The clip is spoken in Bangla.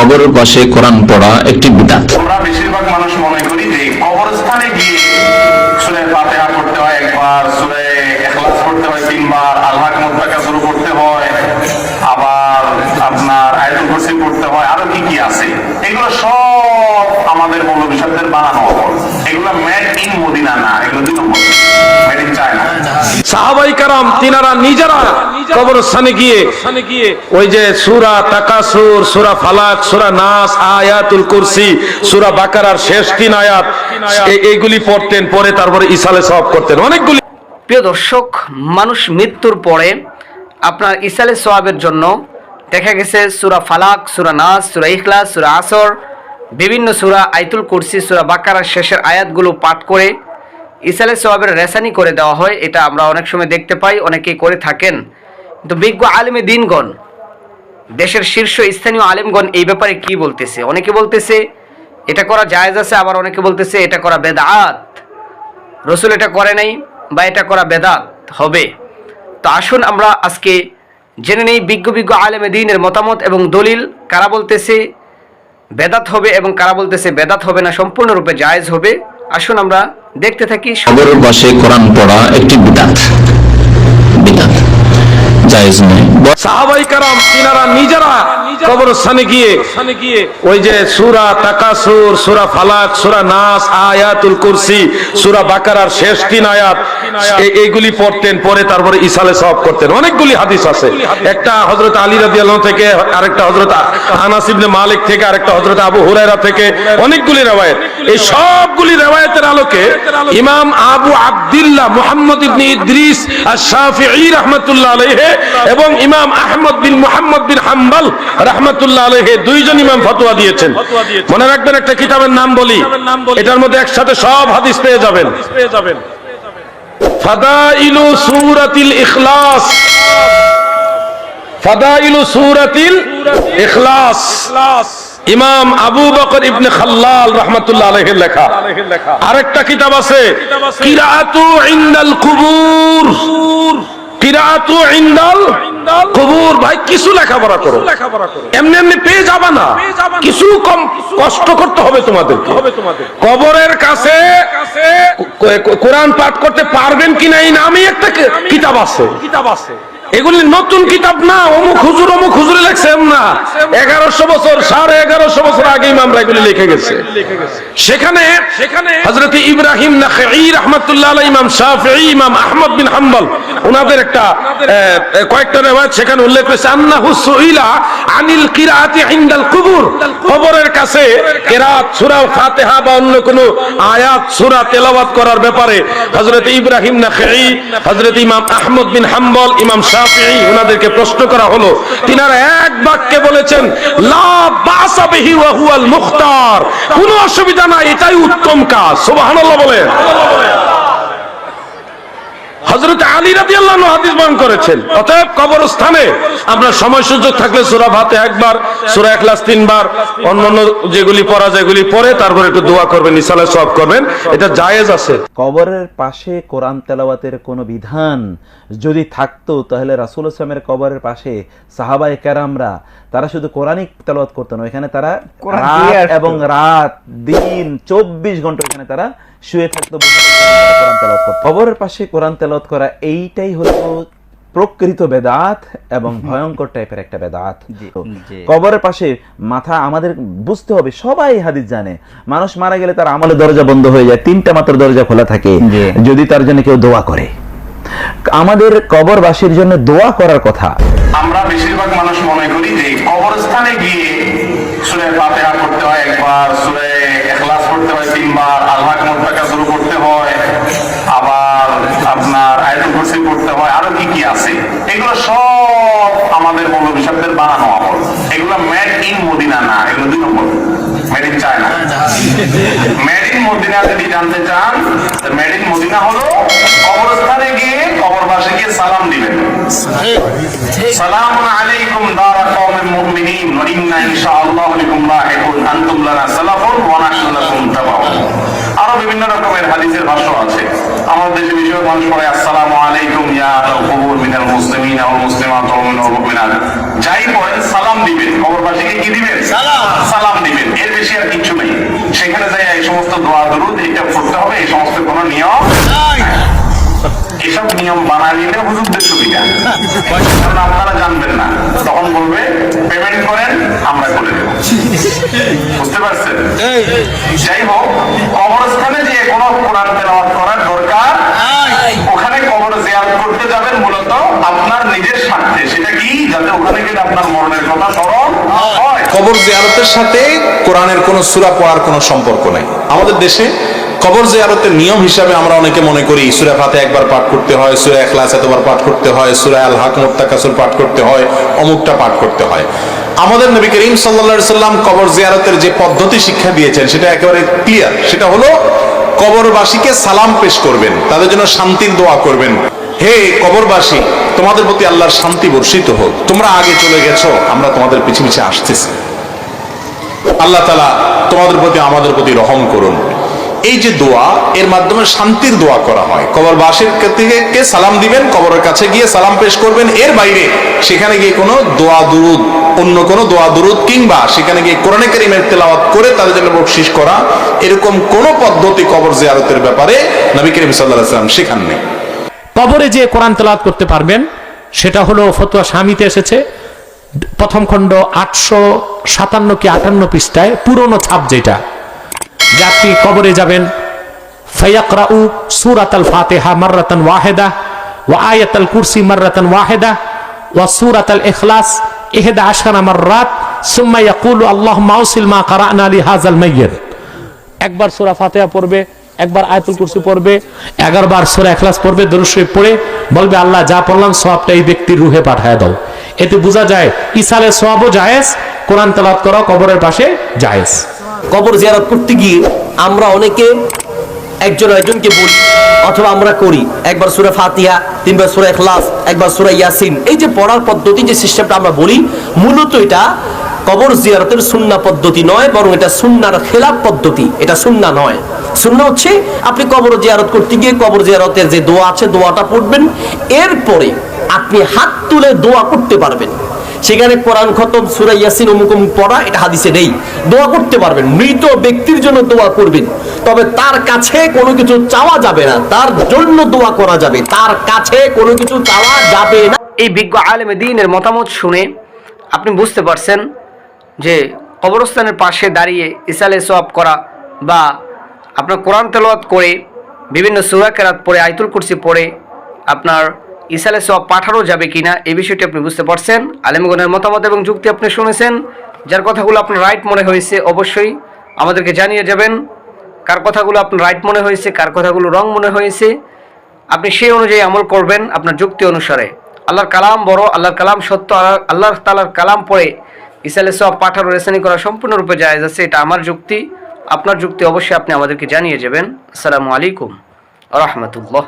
কবরের পাশে কোরআন পড়া একটি বিদাত আমরা বেশিরভাগ মানুষ মনে করি যে গিয়ে হয় একবার হয় শুরু করতে হয়, আবার আপনার পড়তে হয়, আরও কি কি আছে? এগুলো সব আমাদের সাহেবদের বানানো মেড ইন মদিনা না এগুলো দুই নম্বর মেড ইন চায়না সাহাবাই কারাম তিনারা নিজেরা কবরস্থানে গিয়ে ওই যে সুরা তাকাসুর সুরা ফালাক সুরা নাস আয়াতুল কুরসি সুরা বাকারার শেষ তিন আয়াত এইগুলি পড়তেন পরে তারপরে ইসালে সব করতেন। অনেকগুলি প্রিয় দর্শক মানুষ মৃত্যুর পরে আপনার ইসালে সোয়াবের জন্য দেখা গেছে সুরা ফালাক সুরা নাস সুরা ইখলাস সুরা আসর বিভিন্ন সুরা আইতুল কুরসি, সুরা বাকারার শেষের আয়াতগুলো পাঠ করে ইসালে সোয়াবের রেসানি করে দেওয়া হয়। এটা আমরা অনেক সময় দেখতে পাই, অনেকেই করে থাকেন। কিন্তু বিজ্ঞ আলেমে দিনগণ, দেশের শীর্ষ স্থানীয় আলেমগণ এই ব্যাপারে কি বলতেছে? অনেকে বলতেছে, এটা করা জায়েজ আছে আবার অনেকে বলতেছে, এটা করা বেদাত। রসুল এটা করে নাই বা এটা করা বেদাত হবে। তো আসুন আমরা আজকে জেনে নেই বিজ্ঞ বিজ্ঞ আলেমে দিনের মতামত এবং দলিল। কারা বলতেছে বেদাত হবে এবং কারা বলতেছে বেদাত হবে না সম্পূর্ণরূপে জায়েজ হবে। আসুন আমরা দেখতে থাকি কবরের পাশে কোরআন পড়া একটি বিদাত। বিদাত। জায়েজ নয়। সাহাবাই কারাম তিনারা নিজেরা কবরস্থানে গিয়ে ওই যে সুরা তাকাসুর সুরা ফালাক সুরা নাস আয়াতুল কুরসি সুরা বাকারার শেষ তিন আয়াত এইগুলি পড়তেন পরে তারপরে ইসালে সব করতেন। অনেকগুলি হাদিস আছে। একটা হজরত আলী রাদিয়াল্লাহু থেকে আরেকটা হজরত আনাস ইবনে মালিক থেকে আরেকটা হজরত আবু হুরায়রা থেকে অনেকগুলি রেওয়ায়েত। এই সবগুলি রেওয়ায়েতের আলোকে ইমাম আবু আব্দুল্লাহ মুহাম্মদ ইবনে ইদ্রিস আশ-শাফিঈ রাহমাতুল্লাহ আলাইহি এবং ইমাম আহমদ বিন মুহাম্মদ বিন হাম্বল রাহমাতুল্লাহ আলাইহি দুইজন ইমাম ফতোয়া দিয়েছেন। মনে রাখবেন একটা কিতাবের নাম বলি। এটার মধ্যে একসাথে সব হাদিস পেয়ে যাবেন। ফাদাইলু সূরাতিল ইখলাস। ফাদাইলু সূরাতিল ইমাম আবু বকর ইবনে খাল্লাল রাহমাতুল্লাহ আলাইহির লেখা। আরেকটা কিতাব আছে কিরাতু ইনদাল কুবুর। কিরাতু ইনদাল কুবুর ভাই কিছু লেখাপড়া করো। এমনি এমনি পেয়ে যাবে না। কিছু কম কষ্ট করতে হবে তোমাদের। কবরের কাছে কোরআন পাঠ করতে পারবেন কিনা এই নামে একটা কিতাব আছে। কিতাব আছে। এগুলি নতুন কিতাব না অমুক হুজুর অমুক হুজুরে লেখছে না এগারোশো বছর সাড়ে এগারোশো বছর আগে ইমামরা এগুলি লিখে গেছে। সেখানে সেখানে হজরত ইব্রাহিম রাহমাতুল্লাহ ইমাম শাফিঈ ইমাম আহমদ বিন হাম্বল ওনাদের একটা কয়েকটা রেওয়ায়াত সেখানে উল্লেখ করেছে সুইলা আনিল কিরাআতি ইনদাল কুবুর। কবরের কাছে কিরাত সূরা ফাতিহা বা অন্য কোনো আয়াত সূরা তেলাওয়াত করার ব্যাপারে হযরত ইব্রাহিম নাখঈ হযরত ইমাম আহমদ বিন হাম্বল ইমাম শাফিঈ ওনাদেরকে প্রশ্ন করা হলো। তিনারা এক বাক্যে বলেছেন, লা বাসাবিহি ওয়া হুয়াল মুখতার। কোনো অসুবিধা নাই, এটাই উত্তম কাজ। সুবহানাল্লাহ বলেন। হযরত আলী রাদিয়াল্লাহু আনহু হাদিস বর্ণনা করেছেন। অতএব কবরস্থানে আমরা সময় সুযোগ থাকলে সূরা ফাতে একবার সূরা ইখলাস তিনবার অন্যান্য যেগুলি পড়া যেগুলি পড়ে তারপর একটু দোয়া করবেন ইসালে সব করবেন এটা জায়েজ আছে। কবরের পাশে কোরআন তেলাওয়াতের কোনো বিধান যদি থাকতো তাহলে রাসুল ইসলামের কবরের পাশে সাহাবায়ে কেরামরা তারা শুধু কোরআনিক তেলাওয়াত করতো না এখানে তারা রাত এবং রাত দিন চব্বিশ ঘণ্টা এখানে তারা শুয়ে থাকতো কোরআন তেলাওয়াত করতো কবরের পাশে কোরআন তেলাওয়াত করা এইটাই হলো প্রকৃত বেদাত এবং ভয়ঙ্কর টাইপের একটা বেদাত। কবরের পাশে মাথা আমাদের বুঝতে হবে সবাই হাদিস জানে। মানুষ মারা গেলে তার আমলের দরজা বন্ধ হয়ে যায় তিনটা মাত্র দরজা খোলা থাকে। যদি তার জন্য কেউ দোয়া করে। আমাদের কবরবাসীর জন্য দোয়া করার কথা। আমরা বেশিরভাগ মানুষ মনে করি যে কবরস্থানে গিয়ে সুরে ফাতেহা পড়তে হয় একবার সুরে এখলাস পড়তে হয় তিনবার আল্লাহ মুত্তাকা শুরু করতে হয় আবার আপনার আয়াতুল কুরসি পড়তে হয় আরও কি কি আছে এগুলো সব আমাদের মৌলভী সাহেবদের বানানো আমল এগুলো মেড ইন মদিনা না, এগুলো দুই নম্বর। Made in China made in Medina যদি জানতে চান মেড ইন মদিনা হলো কবরস্থানে গিয়ে কবরবাসে গিয়ে সালাম দিবেন। সালামুন আলাইকুম দারা কওমিল মুমিনিন, ওয়া ইন্না ইনশাআল্লাহু বিকুম লাহিকুন আনতুম লানা সালাফুন ওয়া নাহনু লাকুম তাবাউন আরও বিভিন্ন রকমের হাদিসের ভাষ্য আছে। আমাদের দেশে বিষয় মানুষ পড়ে আসসালামু আলাইকুম ইয়া কবুর মিনাল মুসলিমিন আল মুসলিমাত ওয়া মুমিনাত। যাই পড়েন সালাম দিবেন। কবরবাসীকে কি দিবেন? সালাম। সালাম দিবেন এর বেশি আর কিছু নেই সেখানে যাই এই সমস্ত দোয়া দরুদ এটা পড়তে হবে এই সমস্ত কোনো নিয়ম এসব নিয়ম বানায় নিলে হুজুরদের সুবিধা। আপনারা জানবেন না। তখন বলবে পেমেন্ট করেন আমরা করে দেবো। বুঝতে পারছেন? যাই হোক কবরস্থানে যে কোনো কোরআন তেলাওয়াত করার দরকার ওখানে কবর জিয়ারত করতে যাবেন মূলত আপনার নিজের স্বার্থে। সেটা কি? যাতে ওখানে গেলে আপনার মরণের কথা স্মরণ হয়। কবর জিয়ারতের সাথে কোরআনের কোনো সূরা পড়ার কোনো সম্পর্ক নাই। আমাদের দেশে কবর জিয়ারতের নিয়ম হিসাবে আমরা অনেকে মনে করি, সূরা ফাতে একবার পাঠ করতে হয়, সূরা ইখলাস এতবার পাঠ করতে হয়, সূরা আল হাক মুত্তাকাসুর পাঠ করতে হয়, অমুকটা পাঠ করতে হয়। আমাদের নবী করিম সাল্লাল্লাহু সাল্লাম কবর জিয়ারতের যে পদ্ধতি শিক্ষা দিয়েছেন, সেটা একেবারে ক্লিয়ার সেটা হলো, কবরবাসীকে সালাম পেশ করবেন, তাদের জন্য শান্তির দোয়া করবেন। হে কবরবাসী, তোমাদের প্রতি আল্লাহর শান্তি বর্ষিত হোক। তোমরা আগে চলে গেছো, আমরা তোমাদের পিছিয়ে পিছিয়ে আসতেছি। আল্লাহ তালা তোমাদের প্রতি আমাদের প্রতি রহম করুন। এই যে দোয়া, এর মাধ্যমে শান্তির দোয়া করা হয়। কবরবাসীর থেকে কে সালাম দিবেন? কবরের কাছে গিয়ে সালাম পেশ করবেন। এর বাইরে সেখানে গিয়ে কোনো দোয়া দুরুদ, অন্য কোনো দোয়া দুরুদ কিংবা সেখানে গিয়ে কোরআনে কারিমের তেলাওয়াত করে তাদের জন্য বকশিস করা, এরকম কোন পদ্ধতি কবর জিয়ারতের ব্যাপারে নবী করিম সাল্লাহ সাল্লাম শেখান নেই। কবরে যে কোরআন তেলাওয়াত করতে পারবেন, সেটা হলো ফতুয়া স্বামীতে এসেছে। প্রথম খণ্ড আটশো সাতান্ন কি আটান্ন পৃষ্ঠায়, পুরনো ছাপ যেটা। যে কবরে যাবেন। ফায়াকরাউ সুরাত আল ফাতেহা মাররাতান ওয়াহেদা ওয়া আয়াত আল কুরসি মাররাতান ওয়াহেদা ওয়া সুরাত আল ইখলাস ইহদা আশারা মাররাত, সুম্মা ইয়াকুলু আল্লাহুম্মা আউসিল মা কারানা লি হাযাল মাইয়্যিত একবার সূরা ফাতিহা পড়বে, একবার আয়াতুল কুরসি পড়বে, এগারো বার সূরা ইখলাস পড়বে, দরুদ শরীফ পড়ে বলবে, আল্লাহ যা পড়লাম সওয়াবটা এই ব্যক্তির রুহে পাঠায় দাও। এতে বোঝা যায় ইসালে সওয়াবও জায়েজ, কোরআন তেলাওয়াত করা কবরের পাশে জায়েজ। কবর জিয়ারত করতে গিয়ে আমরা অনেকে একজন একজনকে বলি অথবা আমরা করি। একবার সুরা ফাতিহা, তিনবার সুরা ইখলাস, একবার সুরা ইয়াসিন। এই যে পড়ার পদ্ধতি, যে সিস্টেমটা আমরা বলি, মূলত এটা কবর জিয়ারতের সুন্না পদ্ধতি নয়, বরং এটা সুন্নার খেলাপ পদ্ধতি। এটা সুন্না নয়। সুন্না হচ্ছে আপনি কবর জিয়ারত করতে গিয়ে কবর জিয়ারতের যে দোয়া আছে, দোয়াটা পড়বেন। এরপরে আপনি হাত তুলে দোয়া করতে পারবেন। সেখানে কোরআন খতম, সুরা ইয়াসিন অমুক অমুক পড়া, এটা হাদিসে নেই। দোয়া করতে পারবেন, মৃত ব্যক্তির জন্য দোয়া করবেন। তবে তার কাছে কোনো কিছু চাওয়া যাবে না, তার জন্য দোয়া করা যাবে। তার কাছে কোনো কিছু চাওয়া যাবে না। এই বিজ্ঞ আলেম দিনের মতামত শুনে আপনি বুঝতে পারছেন যে কবরস্থানের পাশে দাঁড়িয়ে ইসালে সোয়াব করা বা আপনার কোরআন তেলাওয়াত করে বিভিন্ন সুরা কেরাত আইতুল কুরসি পড়ে আপনার ইসালে সোয়াব পাঠানো যাবে কিনা এই বিষয়টি আপনি বুঝতে পারছেন। আলেমগণের মতামত এবং যুক্তি আপনি শুনেছেন। যার কথাগুলো আপনার রাইট মনে হয়েছে, অবশ্যই আমাদেরকে জানিয়ে যাবেন। কার কথাগুলো আপনার রাইট মনে হয়েছে, কার কথাগুলো রং মনে হয়েছে, আপনি সেই অনুযায়ী আমল করবেন আপনার যুক্তি অনুসারে। আল্লাহর কালাম বড়, আল্লাহর কালাম সত্য, আল্লাহ তালার কালাম পড়ে ইসালে সব পাঠার রেসানি করা সম্পূর্ণরূপে জায়েজ আছে, এটা আমার যুক্তি। আপনার যুক্তি অবশ্যই আপনি আমাদেরকে জানিয়ে যাবেন। আসসালামু আলাইকুম রহমতুল্লাহ।